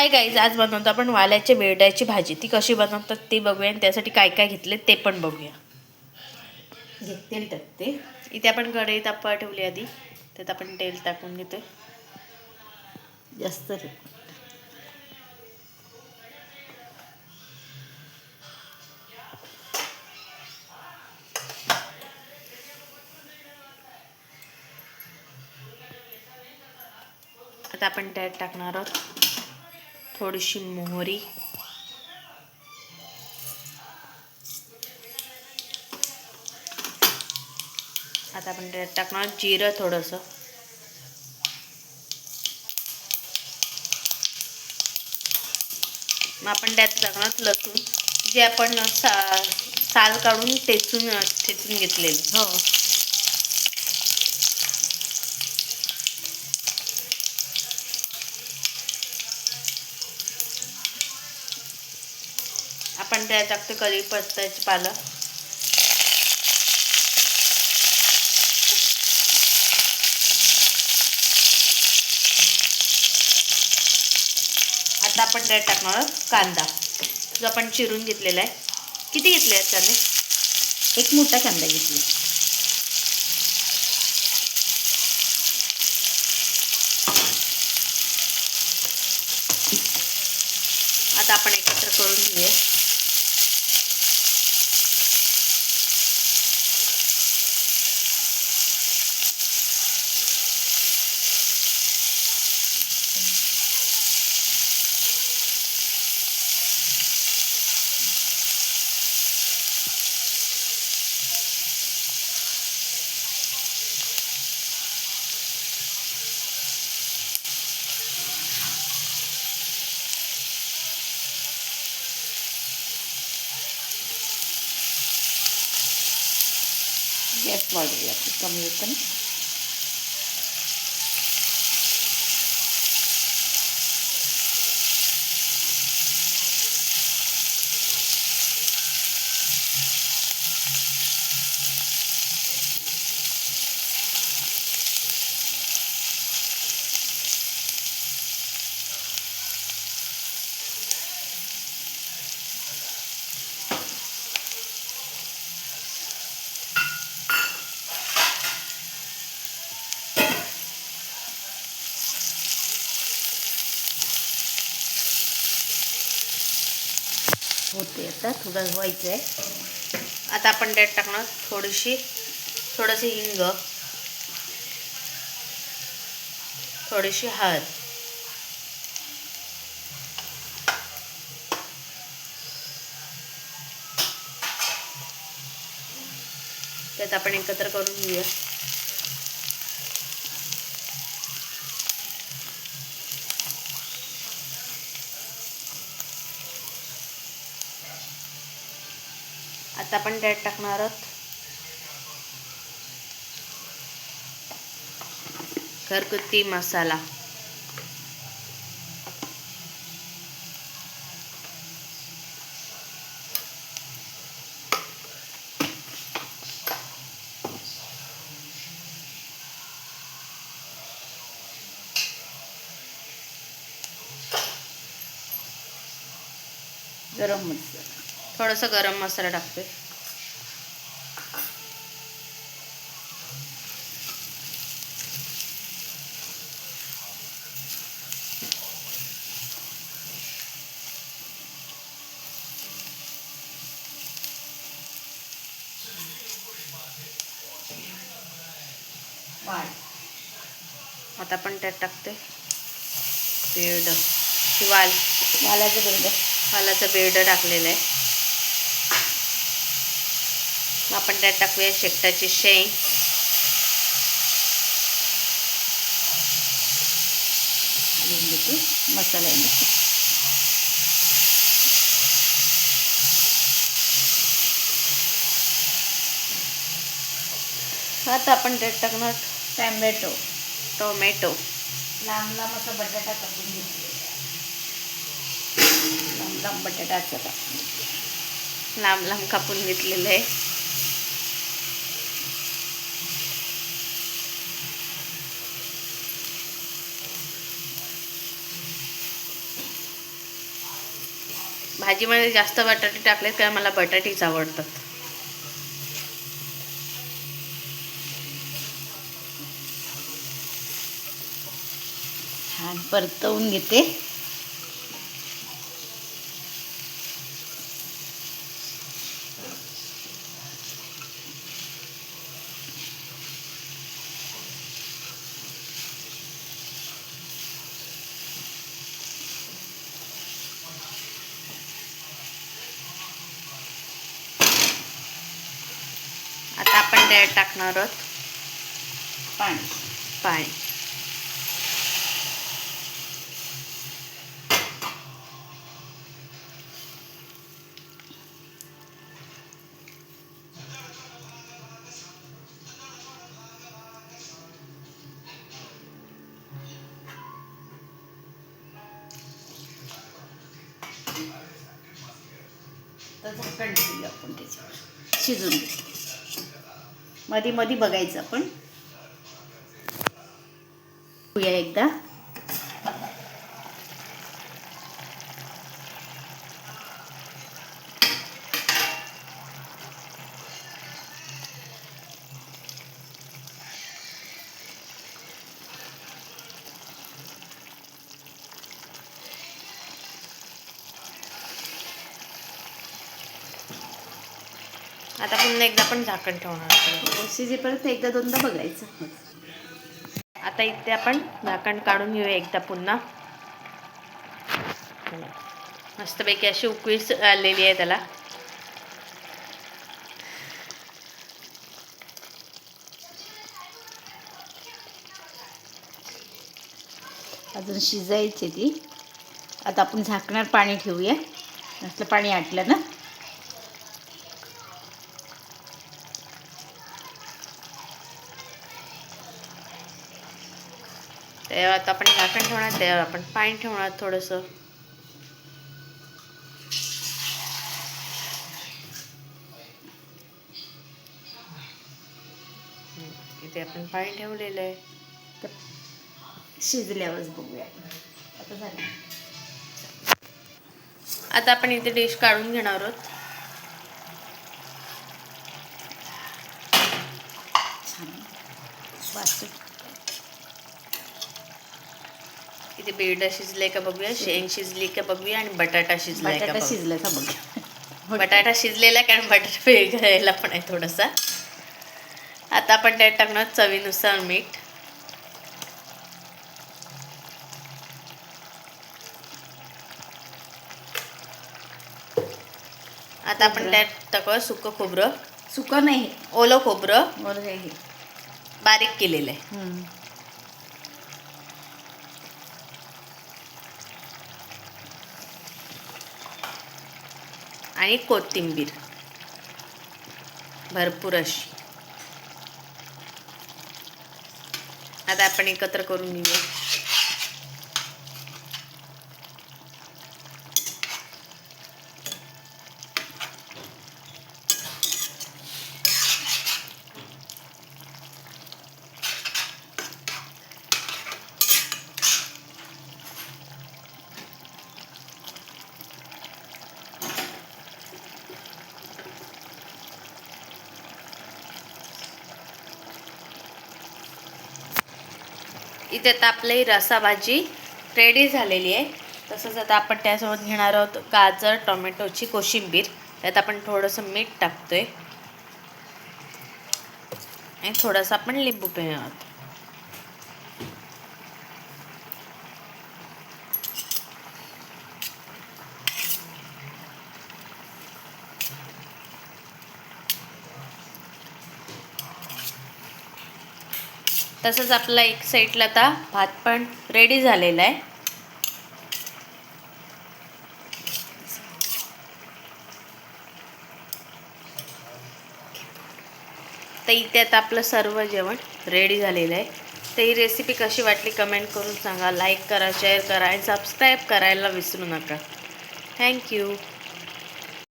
Hi guys आज बनवतो आपण वाल्याच्या बेरड्याची भाजी. ती कशी बनवतात ती बघूया आणि त्यासाठी काय काय घेतले ते पण बघूया. घे तेल टाकते. इथे आपण कढई तापवा ठेवली आधी. त्यात आपण तेल टाकून घेतोय. जास्त आता आपण त्यात टाकणार आहोत. थोडीशी मोहरी. आता आपण त्यात टाकणार जिरं थोडंसं. मग आपण त्यात टाकणार लसूण जे आपण सा साल काढून टेचून टेचून घेतलेलं. हो. त्यात टाकतो कढीपत्त्याची पालं. आता आपण त्यात टाकणार आहोत कांदा. जो आपण चिरून घेतलेला आहे. किती घेतले आहेत त्याने एक मोठा कांदा घेतला. आता आपण एकत्र करून घेऊया. வாழ்வில் அர்ப்பணித்தமையிருக்கணும் होते आता थोडं व्हायचं आहे आता आपण त्यात टाकणार थोडीशी थोडंसं हिंग थोडीशी हळद. त्यात आपण एकत्र करून घेऊया. आता आपण त्यात टाकणार आहोत. घरगुती मसाला. गरम मसाला. थोडासा गरम मसाला टाकते. आता आपण त्यात टाकते बेड वाल वालाचं बरोबर वालाचं बेड टाकलेलं आहे आपण त्यात टाकूया शेकटाची शेंग. मसाला आता आपण त्यात टाकणार टॅमॅटो. टोमॅटो. लांब लांब असा बटाटा कापून घेतलेला लांब लांब बटाटा असा. लांब लांब कापून घेतलेलं आहे. भाजीमध्ये जास्त बटाटे टाकलेत कारण मला बटाटेच आवडतात. छान परतवून घेते. आता आपण त्यात टाकणार आहोत. पाणी. पाणी. तर झाकण ठेवूया आपण त्याच्यावर. शिजून घेऊ. मध्ये मध्ये बघायचं आपण. बघूया एकदा. आता पुन्हा एकदा पण झाकण ठेवणार. शिजेपर्यंत एकदा दोनदा बघायचं. आता इथे आपण झाकण काढून घेऊया एकदा पुन्हा. मस्तपैकी अशी उकळी आलेली आहे त्याला. अजून शिजायची ती. आता आपण झाकणार पाणी ठेवूया. नसलं पाणी आटलं ना. त्यावर आता आपण झाकण ठेवणार त्यावर आपण पाणी ठेवणार थोडंसं. इथे आपण पाणी ठेवलेलं आहे. तर शिजल्यावरच बघूया. आता झालं. आता आपण इथे डिश काढून घेणार आहोत. छान. वास इथे बेड शिजले का बघूया शेंग शिजली का बघूया आणि बटाटा शिजलाय का बटाटा बघूया. शिजला का बघ बटाटा शिजलेला आहे कारण बटाटा वेगळ्याला पण आहे थोडासा. आता आपण त्यात टाकणार चवीनुसार मीठ. आता आपण त्यात टाकू सुकं खोबरं. सुका नाही. ओलं खोबरं. बरं. बारीक केलेलं आहे. हम्म. आणि कोथिंबीर. भरपूर अशी. आता आपण एकत्र करून घेऊया. इथे आता आपली रसा भाजी रेडी झालेली आहे. तसंच आता आपण त्यासोबत घेणार आहोत गाजर टोमॅटोची कोशिंबीर. त्यात आपण थोडंसं मीठ टाकतो आहे आणि थोडंसं आपण लिंबू पिणार आहोत. तसंच आपला एक साईडला आता भात पण रेडी झालेला आहे. तर इथे आता आपलं सर्व जेवण रेडी झालेलं आहे. तर ही रेसिपी कशी वाटली कमेंट करून सांगा. लाईक करा शेअर करा आणि सबस्क्राईब करायला विसरू नका. थँक्यू